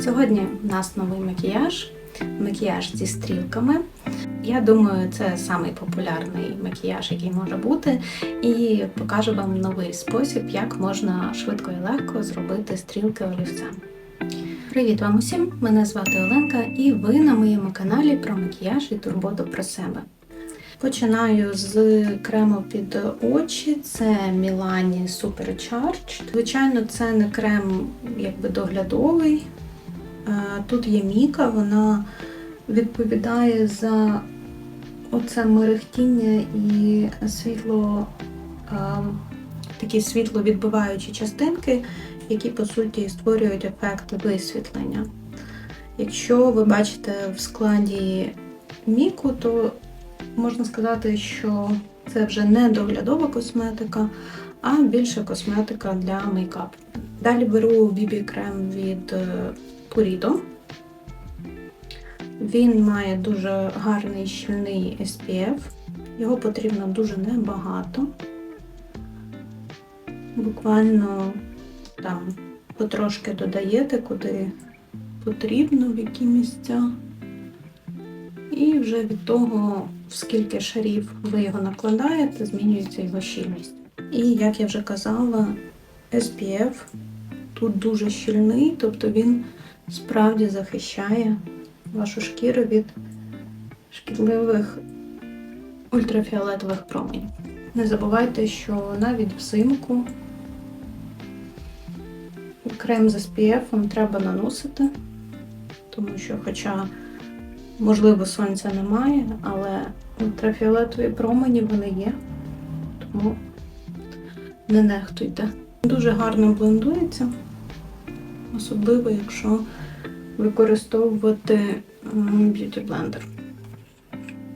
Сьогодні у нас новий макіяж, макіяж зі стрілками. Я думаю, це самий популярний макіяж, який може бути, і покажу вам новий спосіб, як можна швидко і легко зробити стрілки олівцем. Привіт вам усім! Мене звати Оленка, і ви на моєму каналі про макіяж і турботу про себе. Починаю з крему під очі, це Milani Supercharged. Звичайно, це не крем якби доглядовий. Е, Тут є Міка, вона відповідає за оце мерехтіння і світло, е, такі світловідбиваючі частинки, які по суті створюють ефект висвітлення. Якщо ви бачите в складі Міку, то можна сказати, що це вже не доглядова косметика, а більше косметика для мейкапу. Далі беру BB крем від е, Він має дуже гарний щільний SPF. Його потрібно дуже небагато. Буквально там потрошки додаєте, куди потрібно, в які місця. І вже від того, в скільки шарів ви його накладаєте, змінюється його щільність. І як я вже казала, SPF тут дуже щільний, тобто він справді захищає вашу шкіру від шкідливих ультрафіолетових променів. Не забувайте, що навіть взимку крем з SPF треба наносити, тому що, хоча, можливо, сонця немає, але ультрафіолетові промені вони є, тому не нехтуйте. Дуже гарно блендується, особливо, якщо використовувати б'юті блендер.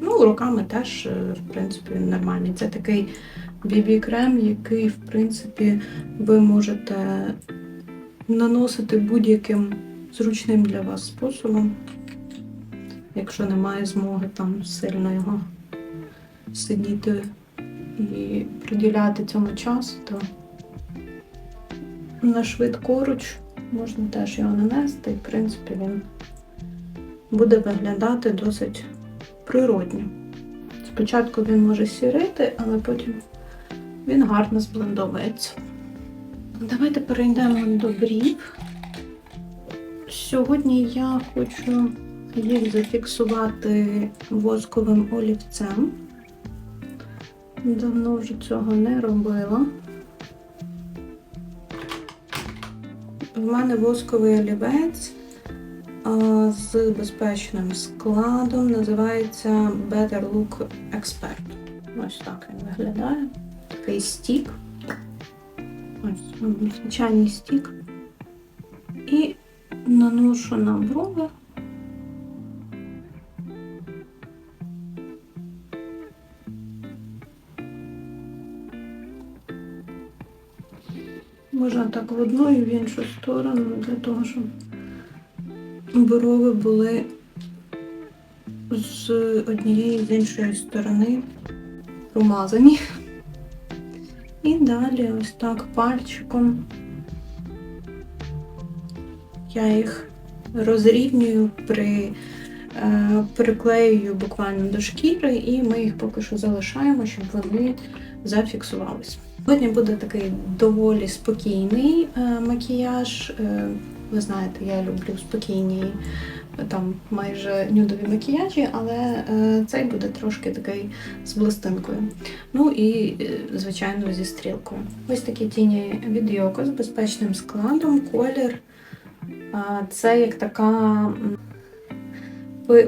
Ну, руками теж, е, в принципі, нормальний. Це такий BB-крем, який, в принципі, ви можете наносити будь-яким зручним для вас способом, якщо немає змоги там сильно його сидіти і приділяти цьому час, то на швидкоруч можна теж його нанести, і, в принципі, він буде виглядати досить природньо. Спочатку він може сірити, але потім він гарно зблендовується. Давайте перейдемо до брів. Сьогодні я хочу їх зафіксувати восковим олівцем. Давно вже цього не робила. В мене восковий олівець з безпечним складом. Називається Better Look Expert. Ось так він виглядає. Такий стік. Ось звичайний стік. І наношу на брови. Можна так в одну і в іншу сторону, для того, щоб брови були з однієї і з іншої сторони промазані. І далі ось так пальчиком я їх розрівнюю, при, приклеюю буквально до шкіри, і ми їх поки що залишаємо, щоб вони зафіксувалися. Сьогодні буде такий доволі спокійний е, макіяж. Е, ви знаєте, я люблю спокійні, е, там майже нюдові макіяжі, але е, цей буде трошки такий з блистинкою. Ну і, е, звичайно, зі стрілкою. Ось такі тіні від Йоко з безпечним складом, колір. Це як така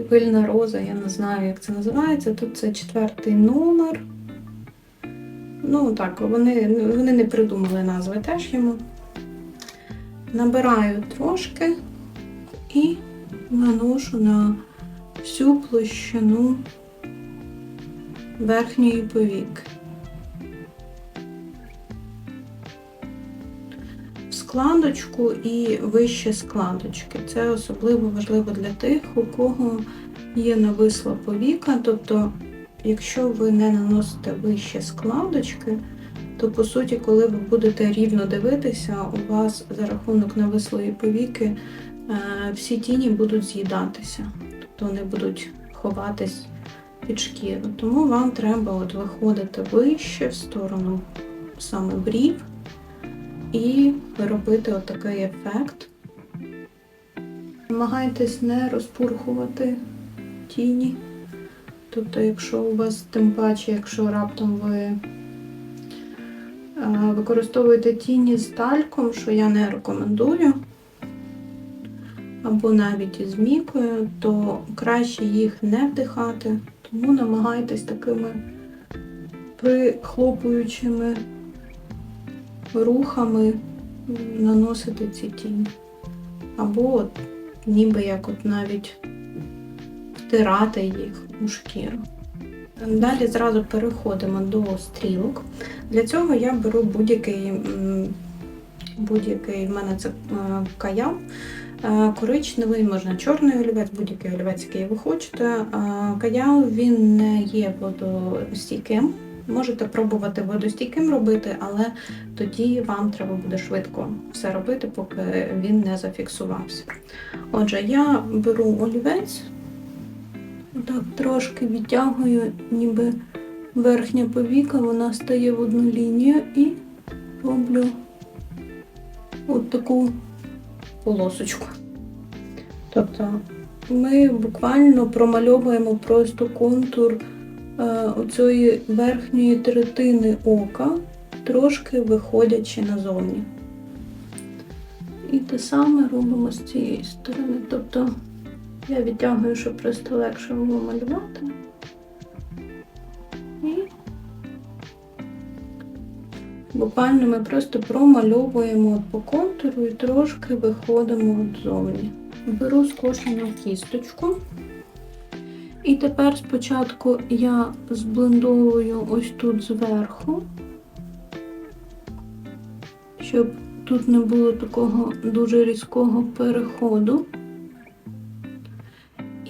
пильна роза, я не знаю, як це називається. Тут це четвертий номер. Ну так, вони, вони не придумали назви теж йому. Набираю трошки і наношу на всю площину верхньої повіки. Складочку і вище складочки. Це особливо важливо для тих, у кого є нависла повіка, тобто якщо ви не наносите вище складочки, то по суті, коли ви будете рівно дивитися, у вас за рахунок навислої повіки е, всі тіні будуть з'їдатися, тобто вони будуть ховатись під шкіру. Тому вам треба от виходити вище в сторону саме брів і робити отакий ефект. Намагайтесь не розпурхувати тіні. Тобто, якщо у вас, тим паче, якщо раптом ви е, використовуєте тіні з тальком, що я не рекомендую, або навіть із мікою, то краще їх не вдихати, тому намагайтесь такими прихлопуючими рухами наносити ці тіні. Або от, ніби як от навіть втирати їх у шкіру. Далі зразу переходимо до стрілок. Для цього я беру будь-який, будь-який в мене це е. Е, Коричневий, можна чорний олівець, будь-який олівець, який ви хочете. Е, Каяв він не є водостійким. Можете пробувати водостійким робити, але тоді вам треба буде швидко все робити, поки він не зафіксувався. Отже, я беру олівець, так трошки відтягую, ніби верхня повіка, вона стає в одну лінію і роблю от таку полосочку. Тобто ми буквально промальовуємо просто контур оцієї верхньої третини ока, трошки виходячи назовні. І те саме робимо з цієї сторони. Тобто я відтягую, щоб просто легше було малювати. І буквально ми просто промальовуємо по контуру і трошки виходимо от зовні. Беру скошену кісточку. І тепер спочатку я зблендовую ось тут зверху, щоб тут не було такого дуже різкого переходу.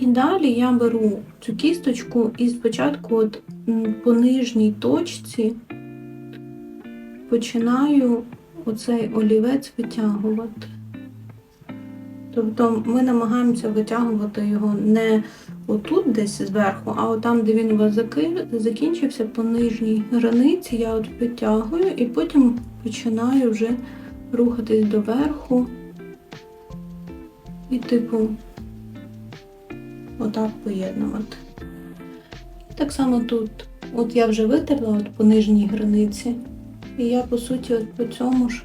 І далі я беру цю кісточку і спочатку от по нижній точці починаю оцей олівець витягувати. Тобто ми намагаємося витягувати його не отут десь зверху, а от там, де він у вас закінчився по нижній границі, я от витягую і потім починаю вже рухатись доверху. І типу отак поєднувати. І так само тут. От я вже витерла от по нижній границі. І я, по суті, от по цьому ж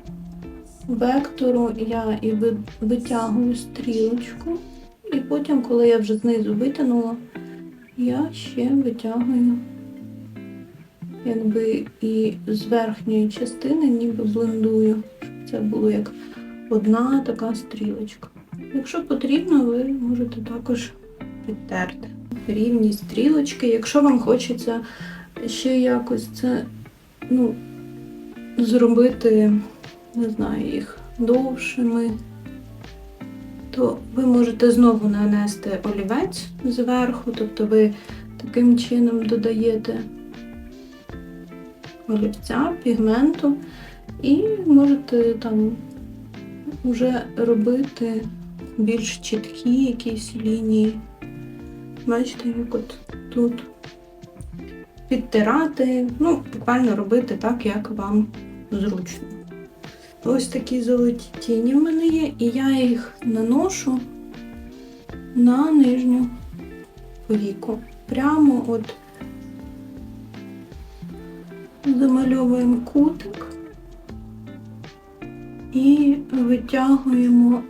вектору я і витягую стрілочку. І потім, коли я вже знизу витягнула, я ще витягую якби і з верхньої частини ніби блендую, щоб це було як одна така стрілочка. Якщо потрібно, ви можете також підтерти рівні стрілочки. Якщо вам хочеться ще якось це ну, зробити, не знаю, їх довшими, то ви можете знову нанести олівець зверху, тобто ви таким чином додаєте олівця, пігменту, і можете там вже робити більш чіткі якісь лінії. Бачите, як от тут підтирати, ну, буквально робити так, як вам зручно. Ось такі золоті тіні в мене є, і я їх наношу на нижню повіку. Прямо от замальовуємо кутик і витягуємо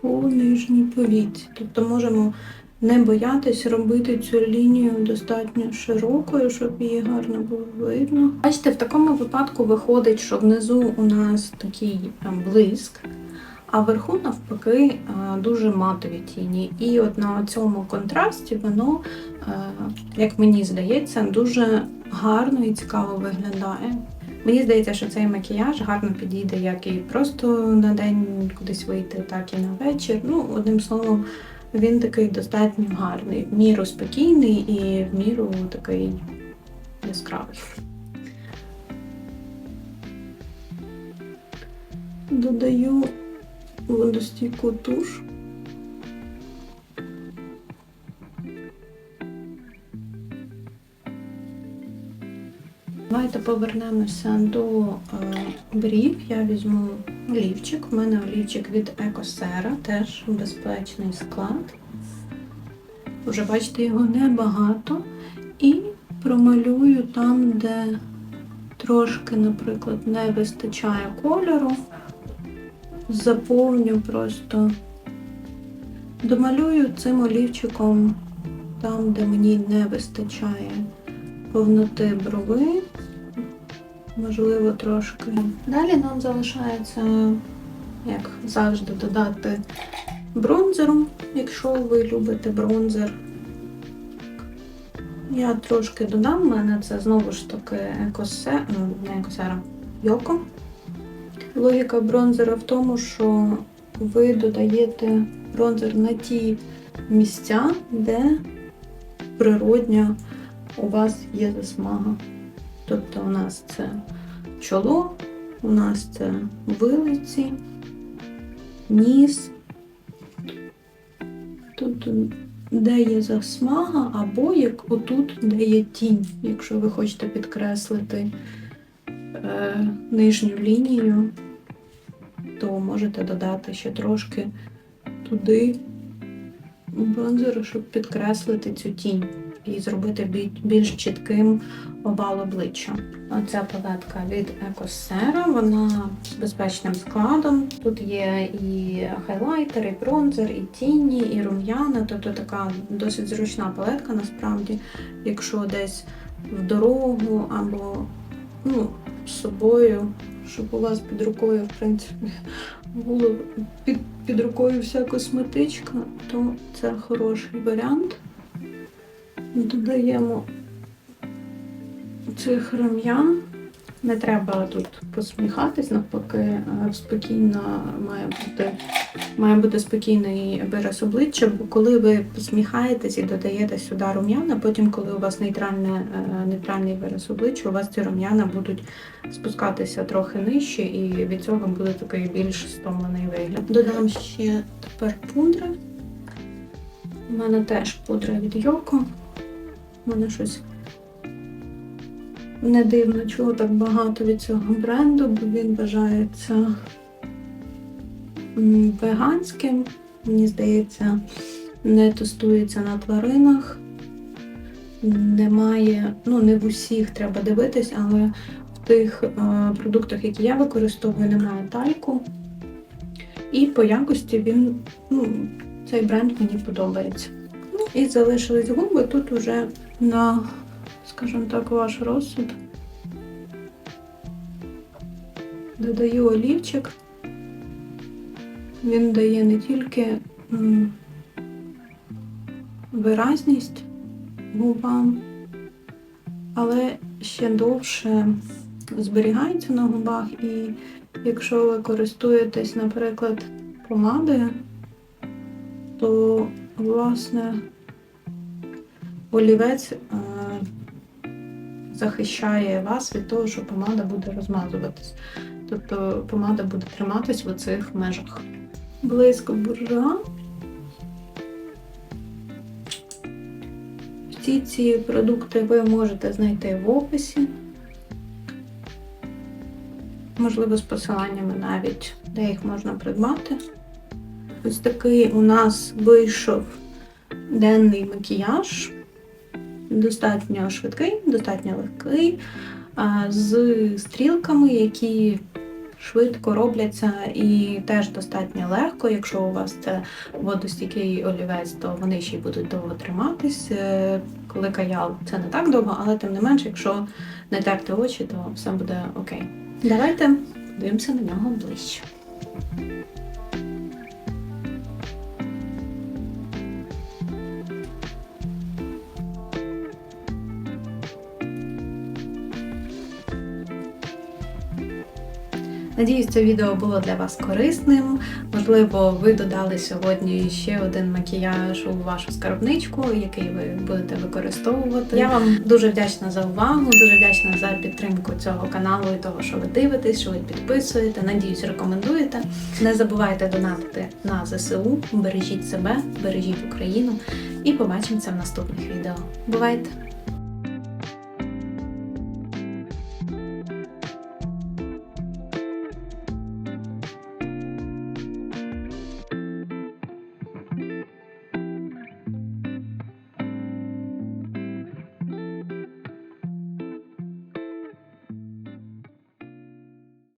по нижній повіці. Тобто можемо не боятись робити цю лінію достатньо широкою, щоб її гарно було видно. Бачите, в такому випадку виходить, що внизу у нас такий е, блиск, а вверху, навпаки, е, дуже матові тіні. І от на цьому контрасті воно, е, як мені здається, дуже гарно і цікаво виглядає. Мені здається, що цей макіяж гарно підійде як і просто на день кудись вийти, так і на вечір. Ну, одним словом, він такий достатньо гарний, в міру спокійний і в міру такий яскравий. Додаю водостійку туш Давайте повернемося до е, брів. Я візьму олівчик. У мене олівчик від Екосера, теж безпечний склад. Вже бачите, його небагато. І промалюю там, де трошки, наприклад, не вистачає кольору. Заповню просто, домалюю цим олівчиком там, де мені не вистачає повноти брови, можливо, трошки. Далі нам залишається, як завжди, додати бронзеру, якщо ви любите бронзер. Я трошки додам, в мене це знову ж таки екосе, ну, не екосера, йоко. Логіка бронзера в тому, що ви додаєте бронзер на ті місця, де природня у вас є засмага. Тобто у нас це чоло, у нас це вилиці, ніс. Тобто, де є засмага, або як отут, де є тінь, якщо ви хочете підкреслити е, нижню лінію, то можете додати ще трошки туди бронзеру, щоб підкреслити цю тінь і зробити більш чітким овал обличчя. Оця палетка від Екосера, вона з безпечним складом. Тут є і хайлайтер, і бронзер, і тіні, і рум'яна. Тобто така досить зручна палетка насправді, якщо десь в дорогу або ну, з собою, щоб у вас під рукою, в принципі, було під, під рукою вся косметичка, то це хороший варіант. Додаємо цих рум'ян. Не треба тут посміхатись, навпаки, спокійно має бути, має бути спокійний вираз обличчя, бо коли ви посміхаєтесь і додаєте сюди рум'яна, потім, коли у вас нейтральне, е, нейтральний вираз обличчя, у вас ці рум'яна будуть спускатися трохи нижче, і від цього буде такий більш стомлений вигляд. Додам ще тепер пудри. У мене теж пудра від Йоко. У мене щось не дивно, чого так багато від цього бренду, бо він вважається веганським. Мені здається, не тестується на тваринах. Немає, ну не в усіх треба дивитись, але в тих е, продуктах, які я використовую, немає тальку. І по якості він, ну, цей бренд мені подобається. І залишились губи тут уже на, скажімо так, ваш розсуд. Додаю олівчик. Він дає не тільки виразність губам, але ще довше зберігається на губах. І якщо ви користуєтесь, наприклад, помадою, то власне олівець е, захищає вас від того, що помада буде розмазуватись. Тобто помада буде триматись в оцих межах. Близько буржуа. Всі ці продукти ви можете знайти в описі. Можливо, з посиланнями навіть, де їх можна придбати. Ось такий у нас вийшов денний макіяж. Достатньо швидкий, достатньо легкий, з стрілками, які швидко робляться і теж достатньо легко. Якщо у вас це водостійкий олівець, то вони ще й будуть довго триматись. Е, Коли каял, це не так довго, але тим не менше, якщо не терти очі, то все буде окей. Давайте подивимося на нього ближче. Надіюсь, це відео було для вас корисним. Можливо, ви додали сьогодні ще один макіяж у вашу скарбничку, який ви будете використовувати. Я вам дуже вдячна за увагу, дуже вдячна за підтримку цього каналу і того, що ви дивитесь, що ви підписуєте. Надіюсь, рекомендуєте. Не забувайте донатити на ЗСУ, бережіть себе, бережіть Україну і побачимося в наступних відео. Бувайте!